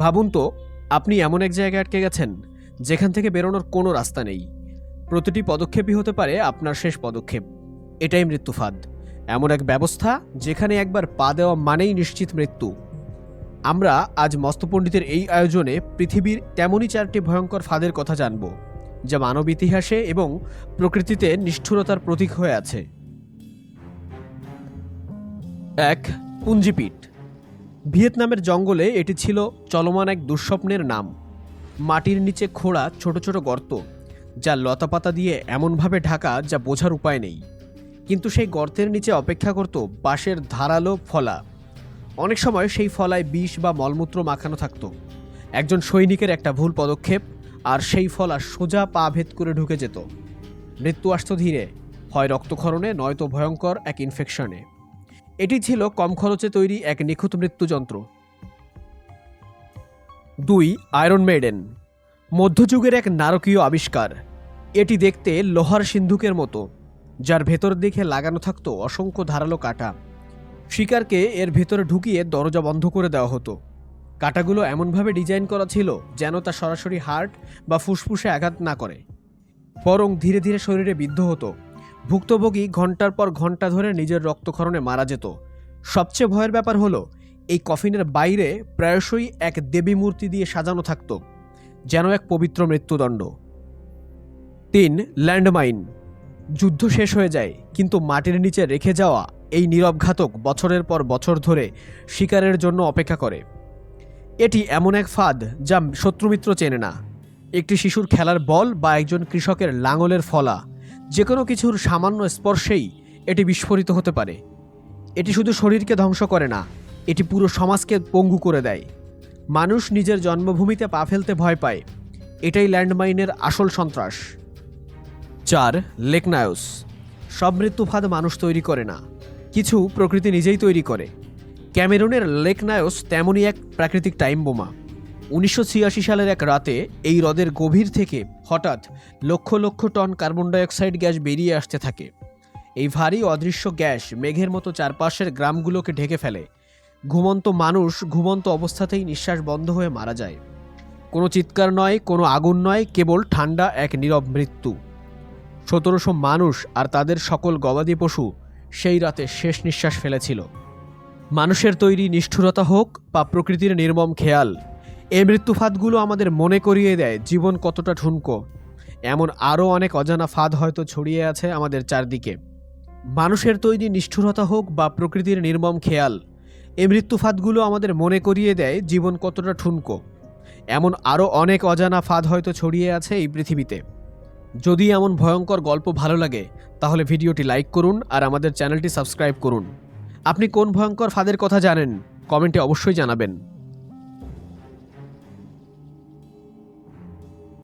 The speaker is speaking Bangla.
ভাবুন তো, আপনি এমন এক জায়গায় আটকে গেছেন, যেখান থেকে বেরোনোর কোনো রাস্তা নেই। প্রতিটি পদক্ষেপই হতে পারে আপনার শেষ পদক্ষেপ। এটাই মৃত্যুফাদ। এমন এক ব্যবস্থা যেখানে একবার পা দেওয়া মানেই নিশ্চিত মৃত্যু। আমরা আজ মস্ত পণ্ডিতের এই আয়োজনে পৃথিবীর তেমনই চারটি ভয়ঙ্কর ফাঁদের কথা জানব, যা মানব ইতিহাসে এবং প্রকৃতিতে নিষ্ঠুরতার প্রতীক হয়ে আছে। এক পুঞ্জিপিট ভিয়েতনামের জঙ্গলে এটি ছিল চলমান এক দুঃস্বপ্নের নাম। মাটির নিচে খোঁড়া ছোট ছোট গর্ত, যা লতাপাতা দিয়ে এমনভাবে ঢাকা যা বোঝার উপায় নেই। কিন্তু সেই গর্তের নিচে অপেক্ষা করত বাঁশের ধারালো ফলা। অনেক সময় সেই ফলায় বিষ বা মলমূত্র মাখানো থাকত। একজন সৈনিকের একটা ভুল পদক্ষেপ, আর সেই ফলা সোজা পা ভেদ করে ঢুকে যেত। মৃত্যু আসতো ধীরে, হয় রক্তক্ষরণে, নয়তো ভয়ঙ্কর এক ইনফেকশনে এটি ছিল কম খরচে তৈরি এক নিখুঁত মৃত্যুযন্ত্র। দুই আয়রন মেডেন মধ্যযুগের এক নারকীয় আবিষ্কার। এটি দেখতে লোহার সিন্ধুকের মতো, যার ভেতর দিকে লাগানো থাকত অসংখ্য ধারালো কাটা। শিকারকে এর ভেতরে ঢুকিয়ে দরজা বন্ধ করে দেওয়া হতো। কাটাগুলো এমনভাবে ডিজাইন করা ছিল যেন তা সরাসরি হার্ট বা ফুসফুসে আঘাত না করে, বরং ধীরে ধীরে শরীরে বিদ্ধ হতো। ভুক্তভোগী ঘণ্টার পর ঘণ্টা ধরে নিজের রক্তক্ষরণে মারা যেত। সবচেয়ে ভয়ের ব্যাপার হলো, এই কফিনের বাইরে প্রায়শই এক দেবী মূর্তি দিয়ে সাজানো থাকতো, যেন এক পবিত্র মৃত্যুদণ্ড। তিন, ল্যান্ডমাইন। যুদ্ধ শেষ হয়ে যায়, কিন্তু মাটির নিচে রেখে যাওয়া এই নীরব ঘাতক বছরের পর বছর ধরে শিকারের জন্য অপেক্ষা করে। এটি এমন এক ফাঁদ যা শত্রুমিত্র চেনে না। একটি শিশুর খেলার বল বা একজন কৃষকের লাঙলের ফলা। যে কোনো কিছুর সামান্য স্পর্শেই এটি বিস্ফোরিত হতে পারে। এটি শুধু শরীরকে ধ্বংস করে না, এটি পুরো সমাজকে পঙ্গু করে দেয়। মানুষ নিজের জন্মভূমিতে পা ফেলতে ভয় পায়। এটাই ল্যান্ডমাইনের আসল সন্ত্রাস। চার লেকনায়স সব মৃত্যুফাদ মানুষ তৈরি করে না, কিছু প্রকৃতি নিজেই তৈরি করে। ক্যামেরুনের লেকনায়স তেমনই এক প্রাকৃতিক টাইম বোমা। উনিশশো ছিয়াশি সালের এক রাতে এই হ্রদের গভীর থেকে হঠাৎ lakh lakh ton carbon dioxide gas বেরিয়ে আসতে থাকে। এই ভারী অদৃশ্য গ্যাস মেঘের মতো চারপাশের গ্রামগুলোকে ঢেকে ফেলে। ঘুমন্ত মানুষ ঘুমন্ত অবস্থাতেই নিঃশ্বাস বন্ধ হয়ে মারা যায়। কোনো চিৎকার নয়, কোনো আগুন নয়, কেবল ঠান্ডা এক নীরব মৃত্যু। সতেরোশো মানুষ আর তাদের সকল গবাদি পশু সেই রাতে শেষ নিঃশ্বাস ফেলেছিল। মানুষের তৈরি নিষ্ঠুরতা হোক বা প্রকৃতির নির্মম খেয়াল এই মৃত্যুফাদগুলো আমাদের মনে করিয়ে দেয় জীবন কতটা ঠুনকো। এমন আরও অনেক অজানা ফাঁদ হয়তো ছড়িয়ে আছে আমাদের চারদিকে। মানুষের তৈরি নিষ্ঠুরতা হোক বা প্রকৃতির নির্মম খেয়াল এই মৃত্যুফাদগুলো আমাদের মনে করিয়ে দেয় জীবন কতটা ঠুনকো। এমন আরও অনেক অজানা ফাঁদ হয়তো ছড়িয়ে আছে এই পৃথিবীতে। যদি এমন ভয়ঙ্কর গল্প ভালো লাগে, তাহলে ভিডিওটি লাইক করুন আর আমাদের চ্যানেলটি সাবস্ক্রাইব করুন। আপনি কোন ভয়ঙ্কর ফাঁদের কথা জানেন, কমেন্টে অবশ্যই জানাবেন।